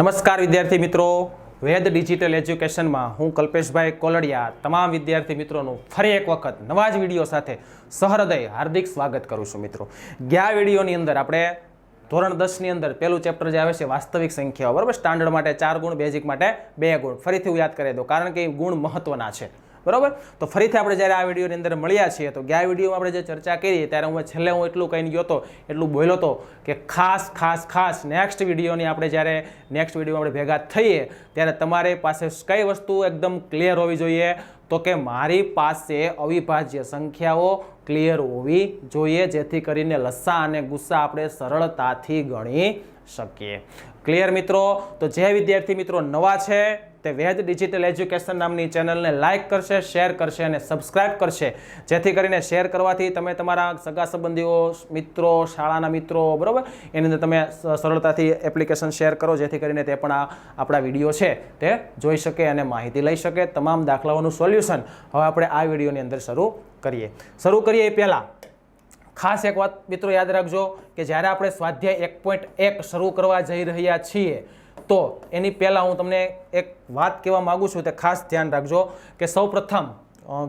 નમસ્કાર વિદ્યાર્થી મિત્રો. વેદ ડિજિટલ એજ્યુકેશનમાં હું કલ્પેશભાઈ કોલડિયા તમામ વિદ્યાર્થી મિત્રોનું ફરી એક વખત નવા જ વીડિયો સાથે સહૃદય હાર્દિક સ્વાગત કરું છું મિત્રો. ગયા વિડીયોની અંદર આપણે ધોરણ દસની અંદર પહેલું ચેપ્ટર જે આવે છે વાસ્તવિક સંખ્યાઓ, બરાબર? સ્ટાન્ડર્ડ માટે ચાર ગુણ, બેઝિક માટે બે ગુણ. ફરીથી હું યાદ કરી દઉં, કારણ કે એ ગુણ મહત્ત્વના છે. બરાબર? તો ફરીથી આપણે જ્યારે આ વિડીયોની અંદર મળ્યા છીએ, તો ગયા વિડીયોમાં આપણે જે ચર્ચા કરી, ત્યારે હું છેલ્લે હું એટલું કહીને ગયો હતો, એટલું બોલ્યો હતો કે ખાસ ખાસ ખાસ નેક્સ્ટ વિડીયોની આપણે જ્યારે નેક્સ્ટ વીડિયો આપણે ભેગા થઈએ, ત્યારે તમારી પાસે કઈ વસ્તુ એકદમ ક્લિયર હોવી જોઈએ? તો કે મારી પાસે અવિભાજ્ય સંખ્યાઓ ક્લિયર હોવી જોઈએ, જેથી કરીને લસ્સા અને ગુસ્સા આપણે સરળતાથી ગણી શકીએ. ક્લિયર મિત્રો? તો જે વિદ્યાર્થી મિત્રો નવા છે તે વેદ ડિજિટલ એજ્યુકેશન નામની ચેનલને લાઇક કરશે, શેર કરશે અને સબસ્ક્રાઇબ કરશે. જેથી કરીને શેર કરવાથી તમે તમારા સગા સંબંધીઓ, મિત્રો, શાળાના મિત્રો, બરાબર? એની અંદર તમે સરળતાથી એપ્લિકેશન શેર કરો, જેથી કરીને તે પણ આ આપણા વીડિયો છે તે જોઈ શકે અને માહિતી લઈ શકે. તમામ દાખલાઓનું સોલ્યુશન હવે આપણે આ વિડીયોની અંદર શરૂ કરીએ. શરૂ કરીએ એ પહેલાં. ખાસ એક વાત મિત્રો યાદ રાખજો કે જ્યારે આપણે સ્વાધ્યાય એક પોઈન્ટ એક શરૂ કરવા જઈ રહ્યા છીએ તો એની પહેલાં હું તમને એક વાત કહેવા માગું છું તે ખાસ ધ્યાન રાખજો કે સૌ પ્રથમ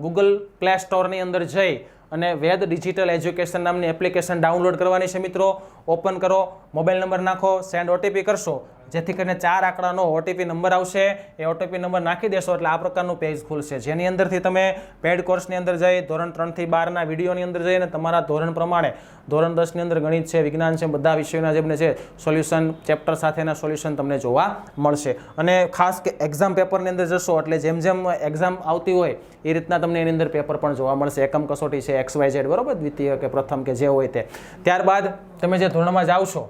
ગૂગલ પ્લે સ્ટોરની અંદર જઈ અને વેદ ડિજિટલ એજ્યુકેશન નામની એપ્લિકેશન ડાઉનલોડ કરવાની છે મિત્રો. ઓપન કરો, મોબાઈલ નંબર નાખો સેન્ડ ઓટીપી કરશો. જેથી કરીને ચાર આંકડાનો ઓટીપી નંબર આવશે. એ ઓટીપી નંબર નાખી દેશો એટલે આ પ્રકારનું પેજ ખુલશે. જેની અંદરથી તમે પેડ કોર્સની અંદર જઈ, ધોરણ ત્રણથી બારના વિડીયોની અંદર જઈને તમારા ધોરણ પ્રમાણે, ધોરણ દસની અંદર ગણિત છે, વિજ્ઞાન છે, બધા વિષયોના જેમને છે સોલ્યુશન ચેપ્ટર સાથેના સોલ્યુશન તમને જોવા મળશે. અને ખાસ કે એક્ઝામ પેપરની અંદર જશો એટલે જેમ જેમ એક્ઝામ આવતી હોય, એ રીતના તમને એની અંદર પેપર પણ જોવા મળશે. એકમ કસોટી છે એક્સ વાય ઝેડ બરોબર? દ્વિતીય કે પ્રથમ કે જે હોય તે. ત્યારબાદ તમે જે ધોરણમાં જાઓ છો,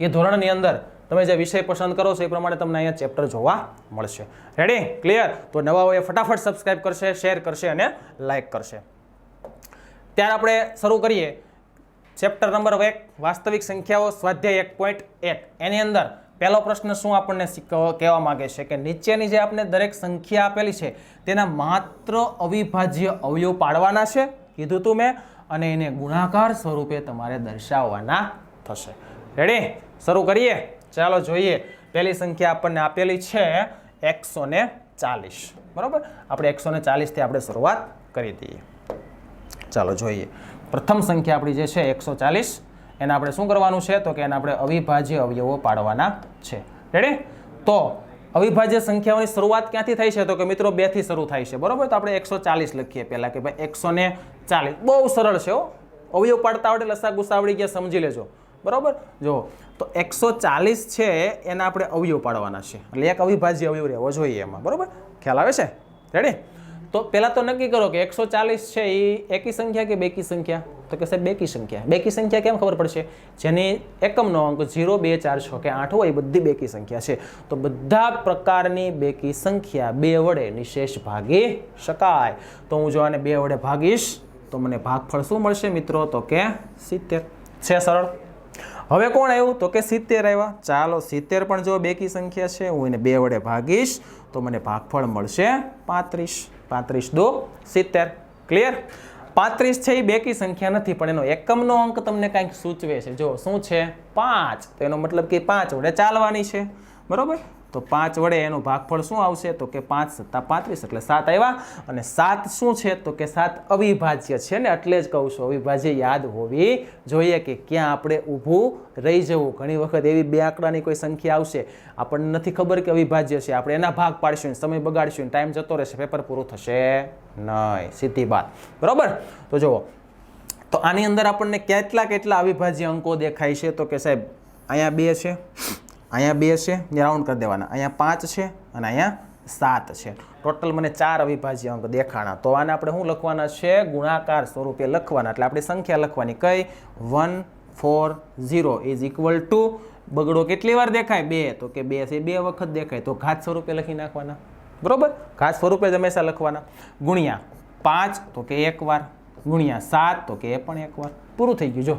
એ ધોરણની અંદર તમે જે વિષય પસંદ કરો છો એ પ્રમાણે તમને અહીંયા ચેપ્ટર જોવા મળશે. રેડી ક્લિયર તો નવા હોય ફટાફટ સબસ્ક્રાઈબ કરશે શેર કરશે અને લાઇક કરશે. ત્યારે આપણે શરૂ કરીએ. ચેપ્ટર નંબર એક, વાસ્તવિક સંખ્યાઓ, સ્વાધ્યાય એક પોઈન્ટ એક. એની અંદર પહેલો પ્રશ્ન શું આપણને કહેવા માગે છે કે નીચેની જે આપણે દરેક સંખ્યા આપેલી છે, તેના માત્ર અવિભાજ્ય અવયવ પાડવાના છે? કીધું તું મેં. અને એને ગુણાકાર સ્વરૂપે તમારે દર્શાવવાના થશે. રેડી શરૂ કરીએ. ચાલો જોઈએ. પહેલી સંખ્યા આપણને આપેલી છે એકસો ને ચાલીસ. બરાબર? આપણે એકસો ને ચાલીસથી આપણે શરૂઆત કરી દઈએ. ચાલો જોઈએ. પ્રથમ સંખ્યા આપણી જે છે એકસો ચાલીસ. એને આપણે શું કરવાનું છે? તો કે એને આપણે અવિભાજ્ય અવયવો પાડવાના છે. રેડી તો અવિભાજ્ય સંખ્યાઓની શરૂઆત ક્યાંથી થાય છે? તો કે મિત્રો બેથી શરૂ થાય છે. બરાબર? તો આપણે એકસો ચાલીસ લખીએ પહેલાં કે ભાઈ એકસો ને ચાલીસ. બહુ સરળ છે હો. અવયવ પાડતા આવડે લસા ગુસા આવડી ગયા, સમજી લેજો. બરોબર? જો તો એકસો ચાલીસ છે, એના આપણે અવયવ પાડવાના છે. એટલે એક અવિભાજ્ય અવયવ રહેવો જોઈએ એમાં. બરાબર? ખ્યાલ આવે છે? રેડી તો પહેલાં તો નક્કી કરો કે એકસો ચાલીસ છે એ એકી સંખ્યા કે બેકી સંખ્યા? તો કે સાહેબ બેકી સંખ્યા. બેકી સંખ્યા કેમ ખબર પડશે? જેની એકમનો અંક ઝીરો, બે, ચાર, છ કે આઠ હોય, એ બધી બેકી સંખ્યા છે. તો બધા પ્રકારની બેકી સંખ્યા બે વડે નિશેષ ભાગી શકાય. તો હું જો આને બે વડે ભાગીશ, તો મને ભાગફળ શું મળશે મિત્રો? તો કે સિત્તેર. છે સરળ? હવે કોણ આવ્યું? તો કે સિત્તેર આવ્યા. ચાલો સિત્તેર પણ જો બેકી સંખ્યા છે, હું એને બે વડે ભાગીશ, તો મને ભાગફળ મળશે પાંત્રીસ. પાંત્રીસ દો સિત્તેર. ક્લિયર પાંત્રીસ છે એ બેકી સંખ્યા નથી, પણ એનો એકમનો અંક તમને કાંઈક સૂચવે છે. જો શું છે? પાંચ. તો એનો મતલબ કે પાંચ વડે ચાલવાની છે. બરોબર? તો પાંચ વડે એનું ભાગફળ શું આવશે? તો કે પાંચ સત્તા પાંત્રીસ, એટલે સાત આવ્યા. અને સાત શું છે? તો કે સાત અવિભાજ્ય છે ને, એટલે જ કહું છું, અવિભાજ્ય યાદ હોવી જોઈએ કે ક્યાં આપણે ઊભું રહી જવું. ઘણી વખત એવી બે આંકડાની કોઈ સંખ્યા આવશે, આપણને નથી ખબર કે અવિભાજ્ય છે. આપણે એના ભાગ પાડીશું સમય બગાડીશું ટાઈમ જતો રહેશે, પેપર પૂરું થશે નહીં. સીધી વાત. બરાબર? તો જુઓ, તો આની અંદર આપણને કેટલા કેટલા અવિભાજ્ય અંકો દેખાય છે? તો કે સાહેબ, અહીંયા બે છે. અહીંયા બે છે ને રાઉન્ડ કરી દેવાના. અહીંયા પાંચ છે અને અહીંયા સાત છે. ટોટલ મને ચાર અવિભાજ્ય અંક દેખાણા. તો આને આપણે શું લખવાના છે? ગુણાકાર સ્વરૂપે લખવાના. એટલે આપણે સંખ્યા લખવાની કઈ? One, four, zero. Is equal to બગડો કેટલી વાર દેખાય? બે. તો કે બે છે બે વખત દેખાય. તો ઘાત સ્વરૂપે લખી નાખવાના. બરોબર? ઘાત સ્વરૂપે જ હંમેશા લખવાના. ગુણ્યા પાંચ, તો કે એક વાર. ગુણ્યા સાત, તો કે એ પણ એક વાર. પૂરું થઈ ગયું. જો,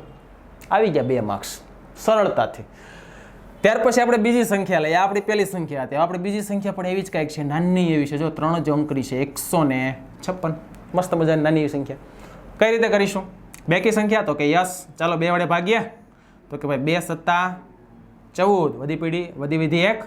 આવી ગયા બે માર્ક્સ સરળતાથી. ત્યાર પછી આપણે બીજી સંખ્યા લઈએ. આપણી પહેલી સંખ્યા હતી. આપણે બીજી સંખ્યા પણ એવી જ કાંઈક છે. નાની એવી છે. જો ત્રણ જ અંકરી છે. એકસો ને છપ્પન. મસ્ત મજાની નાની એવી સંખ્યા. કઈ રીતે કરીશું? બેકી સંખ્યા તો કે યસ. ચાલો બે વડે ભાગીએ. તો કે ભાઈ બે સત્તા ચૌદ. વધી પીડી વધી વિધિ એક.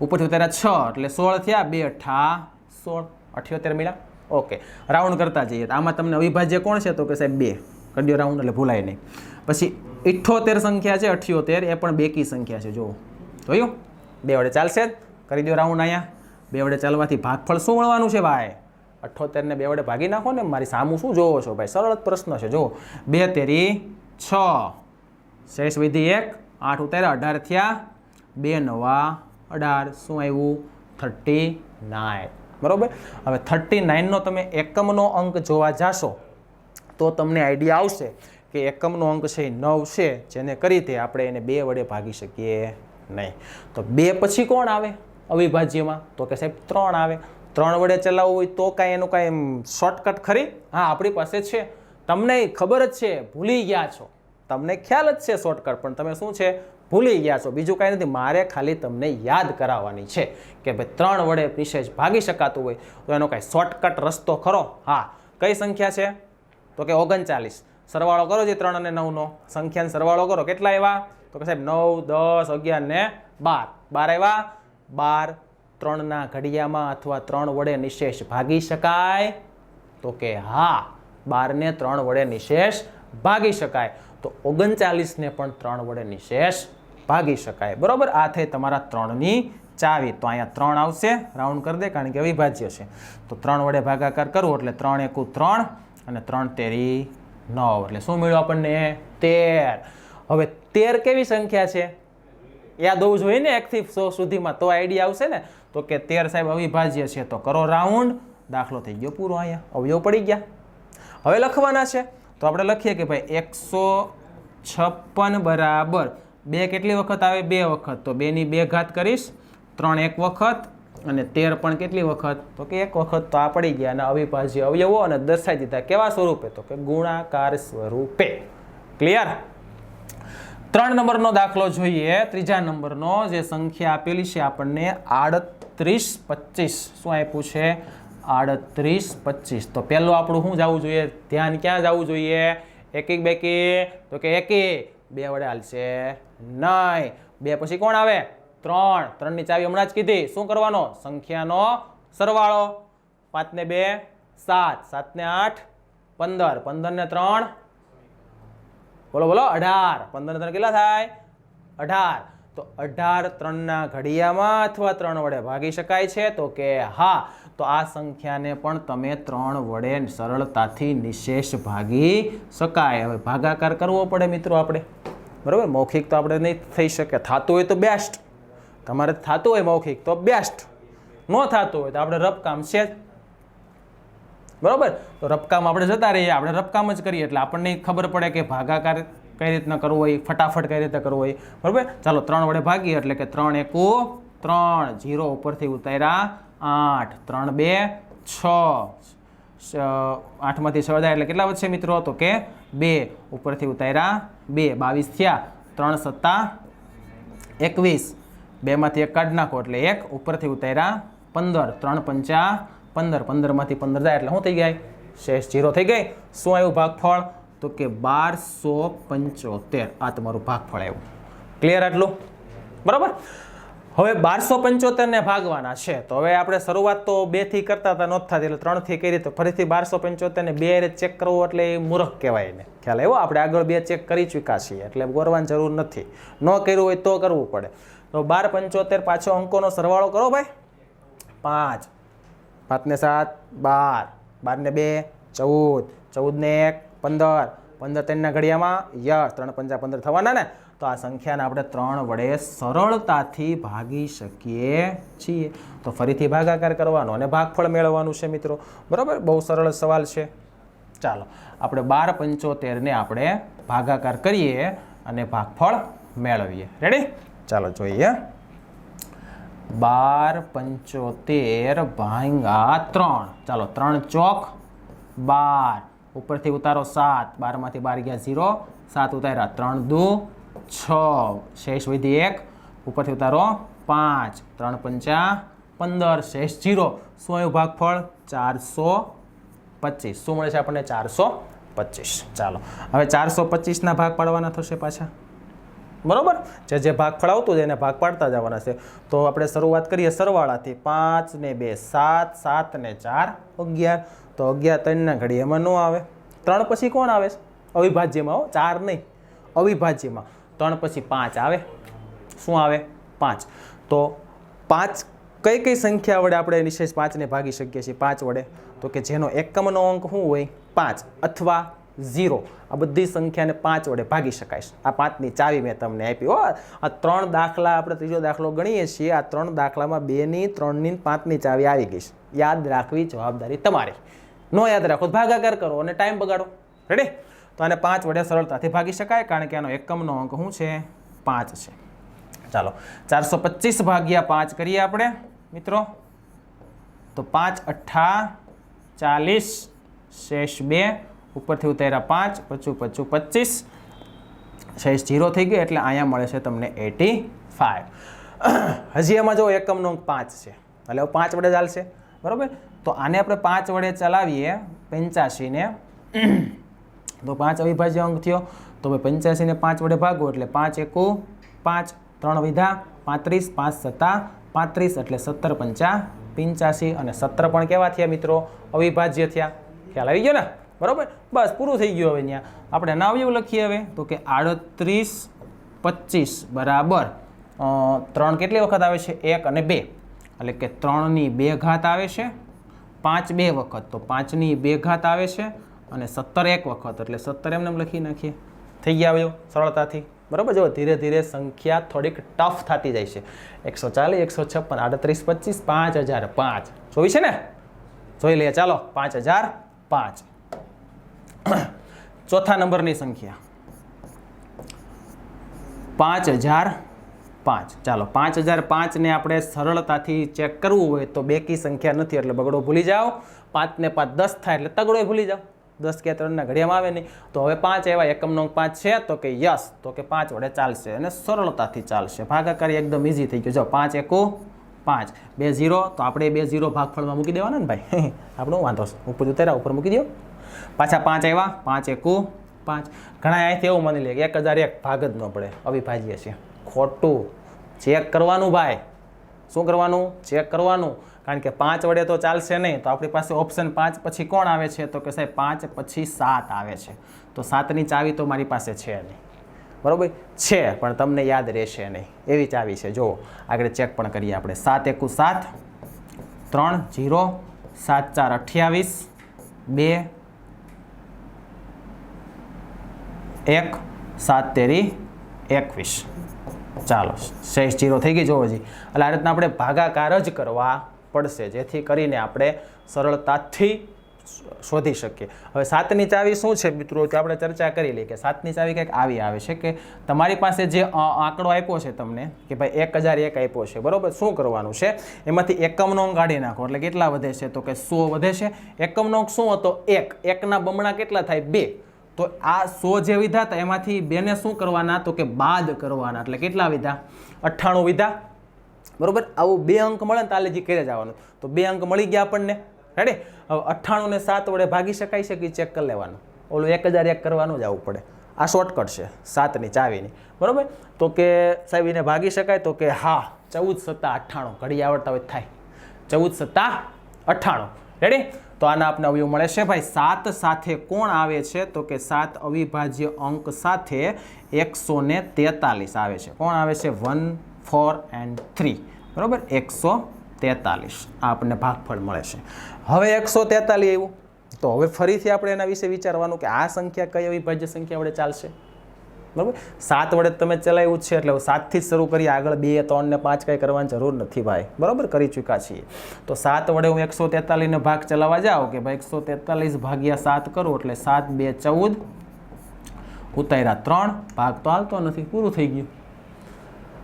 ઉપરથી ઉતાર્યા છ. એટલે સોળ થયા, બે અઠા સોળ. અઠ્યોતેર મળ્યા. ઓકે. રાઉન્ડ કરતા જઈએ. આમાં તમને અવિભાજ્ય કોણ છે? તો કે સાહેબ બે. કરી રાઉન્ડ, એટલે ભૂલાય નહીં. પછી ઇઠ્ઠોતેર સંખ્યા છે, અઠ્યોતેર, એ પણ બેકી સંખ્યા છે, જુઓ. જોયું? બે વડે ચાલશે જ. કરી દો રાઉન્ડ અહીંયા. બે વડે ચાલવાથી ભાગફળ શું મળવાનું છે ભાઈ? અઠ્ઠોતેરને બે વડે ભાગી નાખો ને મારી સામું શું જોવો છો ભાઈ? સરળ પ્રશ્ન છે, જુઓ. બે તેરી છ. શેષ વિધિ એક, આઠ ઉતાર્યા અઢાર થયા. બે નવા, અઢાર. શું આવ્યું? Thirty nine. બરાબર? હવે થર્ટી નાઇનનો તમે એકમનો અંક જોવા જાશો, તો તમને આઈડિયા આવશે કે એકમનો અંક છે એ નવ છે, જેને કરી તે આપણે એને બે વડે ભાગી શકીએ નહીં. તો બે પછી કોણ આવે અવિભાજ્યમાં? તો કે સાહેબ ત્રણ આવે. ત્રણ વડે ચલાવવું હોય તો કાંઈ એનું કાંઈ શોર્ટકટ ખરી? હા, આપણી પાસે છે. તમને ખબર જ છે, ભૂલી ગયા છો. તમને ખ્યાલ જ છે શોર્ટકટ પણ તમે શું છે? ભૂલી ગયા છો. બીજું કાંઈ નથી. મારે ખાલી તમને યાદ કરાવવાની છે કે ભાઈ ત્રણ વડે વિશેષ ભાગી શકાતું હોય તો એનો કાંઈ શોર્ટકટ રસ્તો ખરો? હા. કઈ સંખ્યા છે? તો કે ઓગણચાલીસ. સરવાળો કરો જે ત્રણ અને નવનો. સંખ્યાનો સરવાળો કરો. કેટલા આવ્યા? તો કે સાહેબ, નવ, દસ, અગિયાર ને બાર. બાર આવ્યા? બાર ત્રણના ઘડિયામાં અથવા ત્રણ વડે નિશેષ ભાગી શકાય. તો કે હા, બારને ત્રણ વડે નિશેષ ભાગી શકાય. તો ઓગણચાલીસને પણ ત્રણ વડે નિશેષ ભાગી શકાય. બરાબર? આ થઈ તમારા ત્રણની ચાવી. તો અહીંયા ત્રણ આવશે. રાઉન્ડ કરી દે, કારણ કે અવિભાજ્ય છે. તો ત્રણ વડે ભાગાકાર કરવો એટલે ત્રણ એકુ ત્રણ અને ત્રણ તેરી નવ, એટલે શું મળ્યું આપણને? તેર. હવે તેર કેવી સંખ્યા છે? યાદ હોવું જોઈએ ને, એકથી સો સુધીમાં. તો આઈડિયા આવશે ને? તો કે તેર સાહેબ અવિભાજ્ય છે. તો કરો રાઉન્ડ દાખલો થઈ ગયો પૂરો અહીંયા. અવયવ પડી ગયા. હવે લખવાના છે. તો આપણે લખીએ કે ભાઈ એકસો છપ્પન બરાબર. બે કેટલી વખત આવે? બે વખત. તો બેની બે ઘાત કરીશ. ત્રણ એક વખત. અને તેર પણ કેટલી વખત? તો કે એક વખત તો આ પડી ગયા અને અવિભાજ્ય અવયવો અને દર્શાવી દીધા. કેવા સ્વરૂપે? તો કે ગુણાકાર સ્વરૂપે. ક્લિયર ત્રણ નંબરનો દાખલો જોઈએ. ત્રીજા નંબરનો જે સંખ્યા આપેલી છે આપણને આડત્રીસ પચીસ. શું આપ્યું છે? આડત્રીસ પચીસ. તો પહેલું આપણું શું જવું જોઈએ? ધ્યાન ક્યાં જવું જોઈએ? એકી બેકી? તો કે એકી. બે વડે હાલશે નહીં બે પછી કોણ આવે? ત્રણ. ત્રણની ચાવી હમણાં જ કીધી. શું કરવાનો? સંખ્યાનો સરવાળો. પાંચને બે, સાત. સાતને આઠ, પંદર. પંદરને ત્રણ. બોલો બોલો. અઢાર. પંદરને ત્રણ કેટલા થાય? અઢાર. તો અઢાર ત્રણના ઘડિયામાં અથવા ત્રણ વડે ભાગી શકાય છે? તો કે હા. તો આ સંખ્યાને પણ તમે ત્રણ વડે સરળતાથી નિશેષ ભાગી શકાય. હવે ભાગાકાર કરવો પડે મિત્રો આપણે. બરાબર? મૌખિક તો આપણે નહીં થઈ શકે. થતું હોય તો બેસ્ટ તમારે થતું હોય મૌખિક, તો બેસ્ટ ન થતું હોય તો આપણે રબકામ છે બરોબર? તો રપકામ આપણે જતા રહીએ, આપણે રબકામ જ કરીએ, એટલે આપણને ખબર પડે કે ભાગાકાર કઈ રીતના કરવો હોય, ફટાફટ કઈ રીતે કરવો હોય. બરાબર? ચાલો, ત્રણ વડે ભાગીએ, એટલે કે ત્રણ એકુ, ત્રણ જીરો ઉપરથી ઉતાર્યા આઠ. ત્રણ બે, છ. આઠમાંથી છ હજાર એટલે કેટલા વધશે મિત્રો? તો કે બે ઉપરથી ઉતાર્યા બે, બાવીસ થયા. ત્રણ સત્તા એકવીસ. બેમાંથી એક કાઢ નાખો એટલે એક, ઉપરથી ઉતાર્યા પંદર, ત્રણ પંચા પંદર, પંદરમાંથી પંદર જાય એટલે શું થઈ ગયા શેષ જીરો થઈ ગઈ. શું આવ્યું? ભાગફળ? તો કે બારસો પંચોતેર. આ તમારું ભાગફળ આવ્યું. ક્લિયર આટલું? બરાબર? હવે બારસો પંચોતેરને ભાગવાના છે. તો હવે આપણે શરૂઆત તો બેથી કરતા હતા નહોતી થતી. એટલે ત્રણથી કરી તો ફરીથી બારસો પંચોતેરને બે રે ચેક કરવું એટલે એ મૂર્ખ કહેવાય ને ખ્યાલ આવ્યો? આપણે આગળ બે ચેક કરી ચૂક્યા છીએ. એટલે ગોરવાની જરૂર નથી. ન કર્યું હોય તો કરવું પડે. તો બાર પંચોતેર પાછો અંકોનો સરવાળો કરો ભાઈ. પાંચ. પાંચને સાત, બાર. બારને બે, ચૌદ. ચૌદને એક, પંદર. પંદર ત્રણના ઘડિયામાં યસ ત્રણ પંચા પંદર થવાના ને? તો આ સંખ્યાને આપણે ત્રણ વડે સરળતાથી ભાગી શકીએ છીએ. તો ફરીથી ભાગાકાર કરવાનો અને ભાગફળ મેળવવાનું છે મિત્રો. બરાબર? બહુ સરળ સવાલ છે. ચાલો, આપણે બાર પંચોતેરને આપણે ભાગાકાર કરીએ અને ભાગફળ મેળવીએ. રેડી ચાલો જોઈએ. બાર પંચોતેર ભાંગા ત્રણ. ચાલો, ત્રણ ચોક. બાર. ઉપરથી ઉતારો સાત. બારમાંથી બાર ગયા ઝીરો. સાત ઉતાર્યા ત્રણ દુ છ. શેષ વિધિ એક. ઉપરથી ઉતારો પાંચ. ત્રણ પંચા પંદર. શેષ જીરો શું આવ્યું ભાગફળ ચારસો પચીસ. શું મળે છે આપણને? ચારસો પચીસ. ચાલો. હવે ચારસો પચીસના ભાગ પાડવાના થશે પાછા. બરોબર? જે જે ભાગ ફળાવતું જાય એને ભાગ પાડતા જવાના છે. તો આપણે શરૂઆત કરીએ સરવાળાથી. પાંચ ને બે, સાત સાત ને ચાર, અગિયાર. તો અગિયાર ત્રણના ઘડી એમાં ન આવે. ત્રણ પછી કોણ આવે? અવિભાજ્યમાં હો, ચાર નહીં. અવિભાજ્યમાં. ત્રણ પછી પાંચ આવે. શું આવે? પાંચ. તો પાંચ કઈ કઈ સંખ્યા વડે આપણે નિશેષ પાંચને ભાગી શકીએ છીએ? પાંચ વડે. તો કે જેનો એકમનો અંક શું હોય? પાંચ. અથવા ઝીરો. આ બધી સંખ્યાને પાંચ વડે ભાગી શકાય આ પાંચની ચાવી મેં તમને આપી. હો, આ ત્રણ દાખલા આપણે ત્રીજો દાખલો ગણીએ છીએ. આ ત્રણ દાખલામાં બેની, ત્રણની, પાંચની ચાવી આવી ગઈ યાદ રાખવી જવાબદારી તમારી. ન યાદ રાખો ભાગાકાર કરો અને ટાઈમ બગાડો. રેડી તો આને પાંચ વડે સરળતાથી ભાગી શકાય કારણ કે આનો એકમનો અંક શું છે? પાંચ છે. ચાલો, ચારસો પચીસ ભાગ્યા પાંચ કરીએ આપણે. મિત્રો, તો પાંચ અઠ્ઠા ચાલીસ, શેષ બે ઉપરથી ઉતાર્યા પાંચ પચું પચું પચીસ સાઈઝ જીરો થઈ ગયો એટલે અહીંયા મળે છે તમને એટી ફાઇવ હજી એમાં જો એકમનો અંક પાંચ છે, એટલે પાંચ વડે ચાલશે, બરાબર? તો આને આપણે પાંચ વડે ચલાવીએ પંચ્યાસીને. તો પાંચ અવિભાજ્ય અંક થયો, તો ભાઈ પંચ્યાસીને પાંચ વડે ભાગો એટલે પાંચ એકુ પાંચ, ત્રણ વિધા, પાંત્રીસ, પાંચ સત્તા, પાંત્રીસ એટલે સત્તર પંચા, પંચ્યાસી અને સત્તર પણ કેવા થયા મિત્રો? અવિભાજ્ય થયા. ખ્યાલ આવી ગયો ને? બરાબર? બસ, પૂરું થઈ ગયું હવે ત્યાં. આપણે નાવ્યું લખીએ હવે, તો કે આડત્રીસ પચીસ, બરાબર. ત્રણ કેટલી વખત આવે છે? એક અને બે. એટલે કે ત્રણની બે ઘાત આવે છે, પાંચ બે વખત. તો પાંચની બે ઘાત આવે છે અને સત્તર એક વખત. એટલે સત્તર એમને એમ લખી નાખીએ. થઈ ગયા આવ્યો સરળતાથી. બરાબર? જો, ધીરે ધીરે સંખ્યા થોડીક ટફ થતી જાય છે. એકસો ચાલીસ, એકસો છપ્પન, આડત્રીસ, પચીસ, પાંચ હજાર, પાંચ. જોઈ છે ને? જોઈ લઈએ ચાલો. પાંચ હજાર, પાંચ. ચોથા નંબરની સંખ્યા. પાંચ હજાર પાંચ. ચાલો, પાંચ હજાર પાંચને આપણે સરળતાથી ચેક કરવું હોય તો બેકી સંખ્યા નથી, એટલે બગડો ભૂલી જાઓ. પાંચને પાંચ દસ થાય એટલે તગડો ભૂલી જાઓ. દસ કે ત્રણના ઘડિયામાં આવે નહીં. તો હવે પાંચ એવા એકમનો પાંચ છે, તો કે યસ. તો કે પાંચ વડે ચાલશે અને સરળતાથી ચાલશે. ભાગાકાર એકદમ ઇઝી થઈ ગયું. જો, પાંચ એકુ પાંચ. બે ઝીરો, તો આપણે બે ઝીરો ભાગફળમાં મૂકી દેવાના ને ભાઈ? આપણો વાંધો છે. ઉપર ઉતર્યા ઉપર મૂકી દો પાછા પાંચ આવ્યા. પાંચ એકુ પાંચ. ઘણા અહીંથી એવું માની લે કે એક હજાર એક ભાગ જ ન પડે. અવિભાજ્ય છે. ખોટું. ચેક કરવાનું ભાઈ. શું કરવાનું? ચેક કરવાનું. કારણ કે પાંચ વડે તો ચાલશે નહીં. તો આપણી પાસે ઓપ્શન પાંચ પછી કોણ આવે છે? તો કે સાહેબ પાંચ પછી સાત આવે છે. તો સાતની ચાવી તો મારી પાસે છે નહીં. બરાબર? છે, પણ તમને યાદ રહેશે નહીં. એવી ચાવી છે. જુઓ, આગળ ચેક પણ કરીએ આપણે. સાત એકુ સાત. ત્રણ, જીરો. સાત ચાર અઠ્યાવીસ. બે એક, સાત, તેરી, એકવીસ. ચાલો, શેષ જીરો થઈ ગઈ જોવો હજી એટલે આ રીતના આપણે ભાગાકાર જ કરવા પડશે, જેથી કરીને આપણે સરળતાથી શોધી શકીએ. હવે સાતની ચાવી શું છે મિત્રો? કે આપણે ચર્ચા કરી લઈએ કે સાતની ચાવી કંઈક આવી આવે છે કે તમારી પાસે જે આંકડો આપ્યો છે તમને, કે ભાઈ એક હજાર એક આપ્યો છે, બરાબર? શું કરવાનું છે? એમાંથી એકમનો અંક કાઢી નાખો. એટલે કેટલા વધે છે? તો કે સો વધે છે. એકમનો અંક શું હતો? એક. એકના બમણા કેટલા થાય? બે. તો આ સો જે વિધા હતા, એમાંથી બેને શું કરવાના? તો કે બાદ કરવાના. એટલે કેટલા વિધા? અઠ્ઠાણું વિધા. બરોબર? આવું બે અંક મળે ને તાલે જે કરી જવાનું. તો બે અંક મળી ગયા આપણને. રેડી હવે અઠ્ઠાણું ને સાત વડે ભાગી શકાય છે કે ચેક કરી લેવાનું? ઓલું એક હજાર એક કરવાનું જ આવવું પડે. આ શોર્ટકટ છે, સાતની, ચાવીની. બરાબર? તો કે સાહેબ, એને ભાગી શકાય? તો કે હા, ચૌદ સત્તા અઠ્ઠાણું. ઘડી આવડતા હોય થાય. ચૌદ સત્તા અઠ્ઠાણું. રેડી તો આના આપને અવયવ મળે છે. ભાઈ, સાત સાથે કોણ આવે છે? તો કે સાત અવિભાજ્ય અંક સાથે એકસો ને આવે છે. કોણ આવે છે? One, four and three. બરાબર? એકસો તેતાલીસ. આ આપણને ભાગફળ મળે છે. હવે એકસો તેતાલીસ એવું તો હવે ફરીથી આપણે એના વિશે વિચારવાનું કે આ સંખ્યા કઈ અવિભાજ્ય સંખ્યા વડે ચાલશે? બરાબર? સાત વડે તમે ચલાવ્યું છે એટલે સાતથી જ શરૂ કરીએ. આગળ બે, ત્રણ ને પાંચ કાંઈ કરવાની જરૂર નથી ભાઈ. બરાબર? કરી ચૂક્યા છીએ. તો સાત વડે હું એકસો તેતાલીસનો ભાગ ચલાવવા જાઉં કે ભાઈ એકસો તેતાલીસ ભાગ્યા સાત કરું એટલે સાત, બે, ચૌદ. ઉતાર્યા ત્રણ. ભાગ તો હાલતો નથી, પૂરું થઈ ગયું.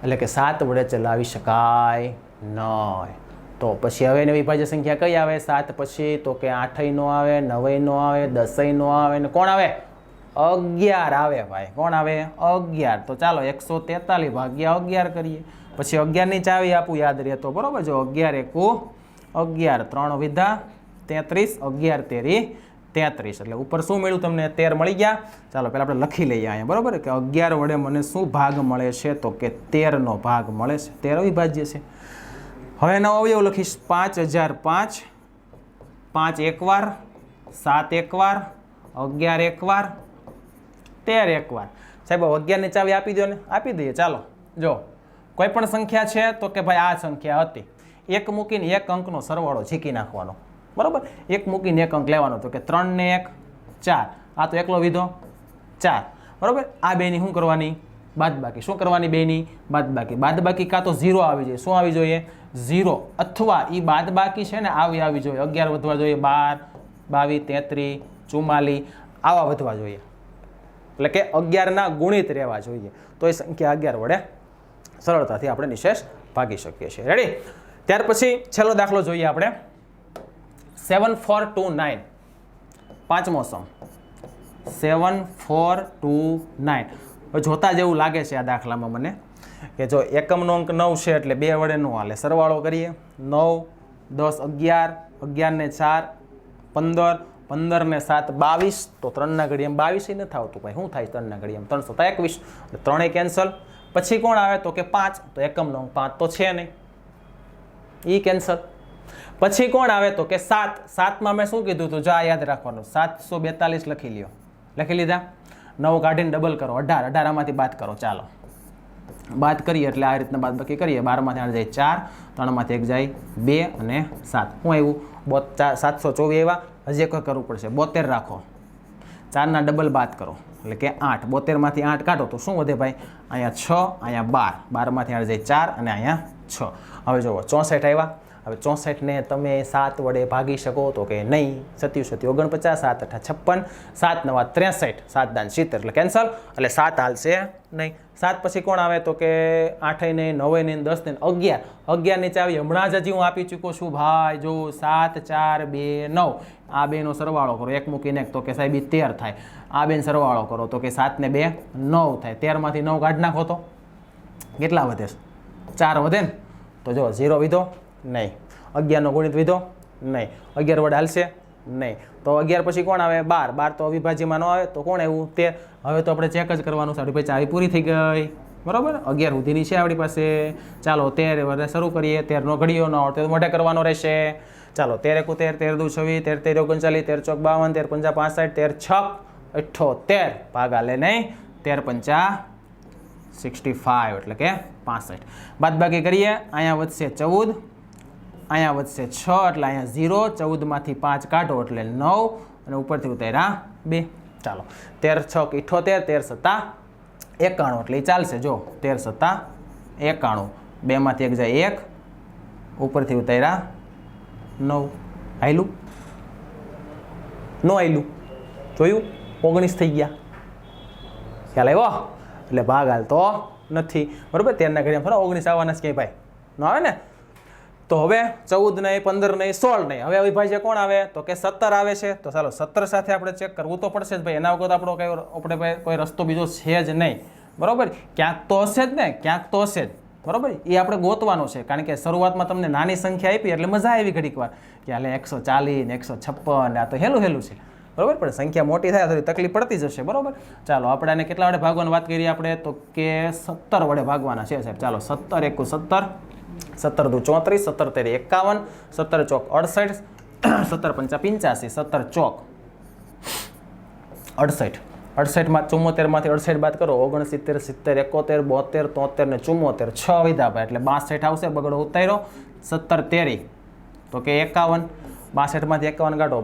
એટલે કે સાત વડે ચલાવી શકાય નહીં તો પછી હવે એની વિભાજ્ય સંખ્યા કઈ આવે? સાત પછી તો કે આઠય નો આવે નવય નો આવે દસય નો આવે ને કોણ આવે? અગિયાર આવે ભાઈ. કોણ આવે? અગિયાર. તો ચાલો એકસો તેતાલીસ ભાગ્યા અગિયાર કરીએ. પછી અગિયારની ચાવી આપું યાદ રહેતો બરાબર? જો અગિયાર એકુ, અગિયાર ત્રણ વિધા, તેત્રીસ, અગિયાર તેરી, તેત્રીસ. એટલે ઉપર શું મળ્યું તમને? તેર મળી ગયા. ચાલો પહેલાં આપણે લખી લઈએ અહીંયા. બરાબર? કે અગિયાર વડે મને શું ભાગ મળે છે? તો કે તેરનો ભાગ મળે છે. તેર અવિભાજ્ય છે. હવે નવો અવયવ લખીશ. પાંચ હજાર પાંચ. પાંચ એકવાર, સાત એકવાર, અગિયાર એકવાર તેર એકવાર. સાહેબ અગિયારની ચાવી આપી દો ને. આપી દઈએ, ચાલો. જો, કોઈ પણ સંખ્યા છે તો કે ભાઈ આ સંખ્યા હતી. એક મૂકીને એક અંકનો સરવાળો ઝીકી નાખવાનો. બરાબર? એક મૂકીને એક અંક લેવાનો તો કે ત્રણ ને એક, ચાર. આ તો એકલો વિધો. ચાર. બરાબર? આ બેની શું કરવાની? બાદબાકી. શું કરવાની બેની? બાદબાકી. બાદબાકી કાં તો ઝીરો આવી જોઈએ શું આવી જોઈએ? ઝીરો. અથવા એ બાદબાકી છે ને, આવી આવી જોઈએ. અગિયાર વધવા જોઈએ. બાર, બાવીસ, તેત્રીસ ચુમ્માલીસ આવા વધવા જોઈએ. એટલે કે અગિયારના ગુણિત રહેવા જોઈએ. તો એ સંખ્યા અગિયાર વડે સરળતાથી આપણે નિશેષ ભાગી શકીએ છીએ. રેડી ત્યાર પછી છેલ્લો દાખલો જોઈએ આપણે. સેવન ફોર ટુ નાઇન પાંચમો સમ. સેવન ફોર ટુ નાઇન જોતા જેવું લાગે છે આ દાખલામાં મને કે જો એકમનો અંક નવ છે એટલે બે વડે નો હાલે. સરવાળો કરીએ. નવ, દસ, અગિયાર, અગિયારને ચાર, પંદર પંદર ને સાત બાવીસ, તો ત્રણના ઘડી એમ બાવીસ નથી આવતું ભાઈ. શું થાય ત્રણના ઘડી એમ ત્રણસો તો એકવીસ. ત્રણે કેન્સલ પછી કોણ આવે? તો કે પાંચ. તો એકમનો અંક પાંચ. તો છે નહીં. એ કેન્સલ પછી કોણ આવે? તો કે સાત. સાતમાં મેં શું કીધું હતું જો આ યાદ રાખવાનું. સાતસો બેતાલીસ લખી લ્યો. લખી લીધા? નવ કાઢીને ડબલ કરો. અઢાર. અઢાર આમાંથી બાદ કરો. ચાલો. બાદ કરીએ એટલે આ રીતના બાદ બાકી કરીએ. બારમાંથી આઠ જાય ચાર. ત્રણમાંથી એક જાય બે અને સાત. શું આવ્યું? બોત સાતસો ચોવીસ આવ્યા. હજી એક કરવું પડશે. બોતેર રાખો. ચારના ડબલ બાદ કરો. એટલે કે આઠ. બોતેરમાંથી આઠ કાઢો તો શું વધે ભાઈ? અહીંયા છ, અહીંયા બાર. બારમાંથી આઠ જાય ચાર અને અહીંયા છ. હવે જુઓ, ચોસઠ આવ્યા. હવે ચોસઠને તમે સાત વડે ભાગી શકો તો કે નહીં. સત્યુ સત્યુ ઓગણપચાસ, સાત અઠા છપ્પન, સાત નવા ત્રેસઠ. સાત દાન સિત્તેર એટલે કેન્સલ. એટલે સાત હાલશે નહીં. સાત પછી કોણ આવે તો કે આઠે નહીં નવે નહીં દસ ને અગિયાર. અગિયાર નીચે આવી હમણાં જ હજી હું આપી ચૂક્યો છું. ભાઈ, જો સાત, ચાર, બે, નવ. આ બેનો સરવાળો કરો. એક મૂકીને એક. તો કે સાહેબ તેર થાય. આ બેન સરવાળો કરો. તો કે સાત ને બે, નવ થાય. તેરમાંથી નવ કાઢી નાખો તો કેટલા વધે? ચાર વધે ને? તો જો, ઝીરો વિધો. નહીં. અગિયારનો ગુણિત વિધો? નહીં. અગિયાર વડે હાલશે? નહીં. તો અગિયાર પછી કોણ આવે? બાર. બાર તો અવિભાજ્યમાં ન આવે, તો કોણ આવ્યું? તે હવે તો આપણે ચેક જ કરવાનું આપણી પાસે ચાવી પૂરી થઈ ગઈ. બરાબર? અગિયાર સુધીની છે આપણી પાસે. ચાલો, તેર વડે શરૂ કરીએ. તેરનો ઘડીઓ ન આવડતો મોઢે કરવાનો રહેશે. ચાલો, તેર એકુ તેર તેર દુ છવ્વીસ, તેર તેર ઓગણચાલીસ, તેર ચોક બાવન, તેર પંચા પાસઠ, તેર છક અઠ્ઠોતેર ભાગ હાલે નહીં. તેર પંચા સિક્સટી ફાઇવ એટલે કે પાસઠ. બાદબાકી કરીએ. અહીંયા વધશે ચૌદ. અહીંયા વધશે છ એટલે અહીંયા ઝીરો, ચૌદમાંથી પાંચ કાઢો એટલે નવ અને ઉપરથી ઉતાર્યા બે. ચાલો, તેર, છ, ઇઠોતેર, તેર, સત્તા એકાણું એટલે એ ચાલશે. જો, તેર, સત્તા એકાણું. બેમાંથી એક જાય એક, ઉપરથી ઉતાર્યા નવ. આયલું? નો આયલું. જોયું? ઓગણીસ થઈ ગયા. ખ્યાલ આવ્યો? એટલે ભાગ હાલતો નથી. બરાબર? તેરના ઘડિયા ફરો, ઓગણીસ આવવાના જ ક્યાંય ભાઈ? ન આવે ને? તો હવે ચૌદ નહીં, પંદર નહીં, સોળ નહીં. હવે અવિભાજ્ય કોણ આવે? તો કે સત્તર આવે છે. તો ચાલો, સત્તર સાથે આપણે ચેક કરવું તો પડશે જ ભાઈ. એના વખત આપણો કઈ આપણે ભાઈ કોઈ રસ્તો બીજો છે જ નહીં. બરાબર? ક્યાંક તો હશે જ ને, ક્યાંક તો હશે જ. બરાબર? એ આપણે ગોતવાનું છે. કારણ કે શરૂઆતમાં તમને નાની સંખ્યા આપી, એટલે મજા આવી ઘડીક વાર. કે હાલે, એકસો ચાલીસ એકસો છપ્પન, આ તો હેલું હેલું છે. બરાબર? પણ સંખ્યા મોટી થાય, થોડી તકલીફ પડતી જશે બરાબર? ચાલો, આપણે આને કેટલા વડે ભાગવાની વાત કરીએ આપણે? તો કે સત્તર વડે ભાગવાના છે, સાહેબ. ચાલો, સત્તર એકુ સત્તર. સત્તર દુ ચોત્રીસ સત્તર તેરી એકાવન સત્તર ચોક અડસઠ સત્તર પંચા પંચ્યાસી સત્તર ચોક અડસઠ. અડસઠમાં ચુમ્મોતેરમાંથી અડસઠ બાદ કરો, ઓગણસિત્તેર, સિત્તેર, એકોતેર, બોતેર, તોતેર ને ચુમ્મોતેર. છ વિધા ભાઈ, એટલે બાસઠ આવશે, બગડો ઉતાર્યો. સત્તર તેરી તો કે એકાવન. બાસઠમાંથી એકાવન કાઢો.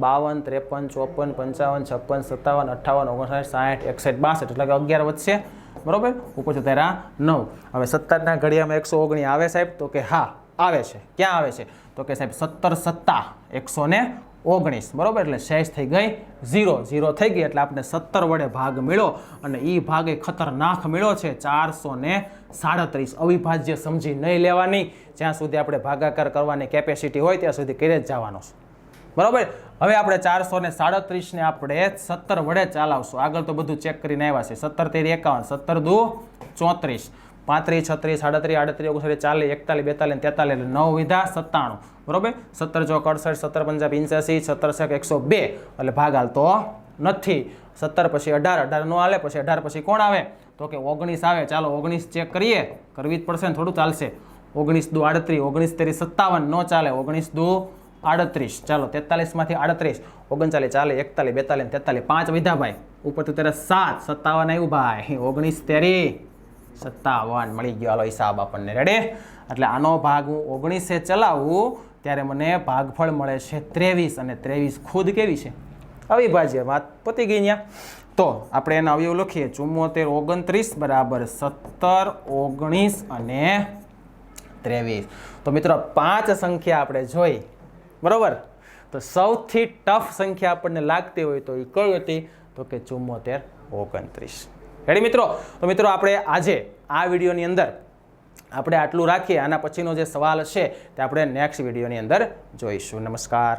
બાવન, ત્રેપન, ચોપન, પંચાવન, છપ્પન, સત્તાવન, અઠ્ઠાવન, ઓગણસાઠ, સાઠ, એકસઠ, બાસઠ. એટલે કે અગિયાર વધશે. બરોબર? ઉપર તેરા નવ. હવે સત્તરના ઘડિયામાં એકસો ઓગણી આવે સાહેબ, તો કે હા, આવે છે. ક્યાં આવે છે? તો કે સાહેબ, સત્તર સત્તા, એકસો ને ઓગણીસ. બરોબર? એટલે શેષ થઈ ગઈ ઝીરો. ઝીરો થઈ ગઈ એટલે આપણે સત્તર વડે ભાગ મળ્યો અને એ ભાગે ખતરનાક મળ્યો છે ચારસો ને સાડત્રીસ. અવિભાજ્ય સમજી નહીં લેવાની. જ્યાં સુધી આપણે ભાગાકાર કરવાની કેપેસિટી હોય, ત્યાં સુધી કરી જ જવાનો છે. બરાબર? હવે આપણે ચારસો ને સાડત્રીસને આપણે સત્તર વડે ચાલાવશું. આગળ તો બધું ચેક કરીને આવ્યા છે. સત્તર તેર એકાવન, સત્તર દુ ચોત્રીસ. પાંત્રીસ, છત્રીસ, સાડત્રીસ, આડત્રીસ, ઓગણસાઠ, ચાલીસ, એકતાલીસ, બેતાલીસ, તેતાલીસ, નવ વિધા સત્તાણું. બરોબર? સત્તર ચોક અડસઠ, સત્તર પંજાબ પંચ્યાસી સત્તર છક એકસો બે. એટલે ભાગ હાલતો નથી. સત્તર પછી અઢાર અઢાર નો હાલે, પછી અઢાર પછી કોણ આવે? તો કે ઓગણીસ આવે. ચાલો, ઓગણીસ ચેક કરીએ. કરવી જ પડશે ને થોડું ચાલશે. ઓગણીસ દુ આડત્રીસ, ઓગણીસ તેરી સત્તાવન નો ચાલે. ઓગણીસ દુ આડત્રીસ. ચાલો, તેતાલીસમાંથી આડત્રીસ. ઓગણચાલીસ, ચાલે, એકતાલીસ, બેતાલીસ, તેતાલીસ. પાંચ વિધાભાઈ ઉપરથી ત્યારે સાત, સત્તાવન આવ્યું ભાઈ. ઓગણીસ તેરી. સત્તાવન. મળી ગયો હાલો હિસાબ આપણને. રેડી એટલે આનો ભાગ હું ઓગણીસે ચલાવું, ત્યારે મને ભાગફળ મળે છે ત્રેવીસ. અને ત્રેવીસ ખુદ કેવી છે? અવિભાજ્ય વાત પતી ગઈ ત્યાં તો આપણે એના અવયવ લખીએ. ચુમ્મોતેર ઓગણત્રીસ બરાબર સત્તર ઓગણીસ અને ત્રેવીસ. તો મિત્રો, પાંચ સંખ્યા આપણે જોઈ. બરોબર? તો સૌથી ટફ સંખ્યા આપણને લાગતી હોય તો એ કઈ હતી? તો કે ચુમ્મોતેર ઓગણત્રીસ. રેડી મિત્રો? તો મિત્રો આપણે આજે આ વિડીયોની અંદર આપણે આટલું રાખીએ. આના પછીનો જે સવાલ છે તે આપણે નેક્સ્ટ વિડીયોની અંદર જોઈશું. નમસ્કાર.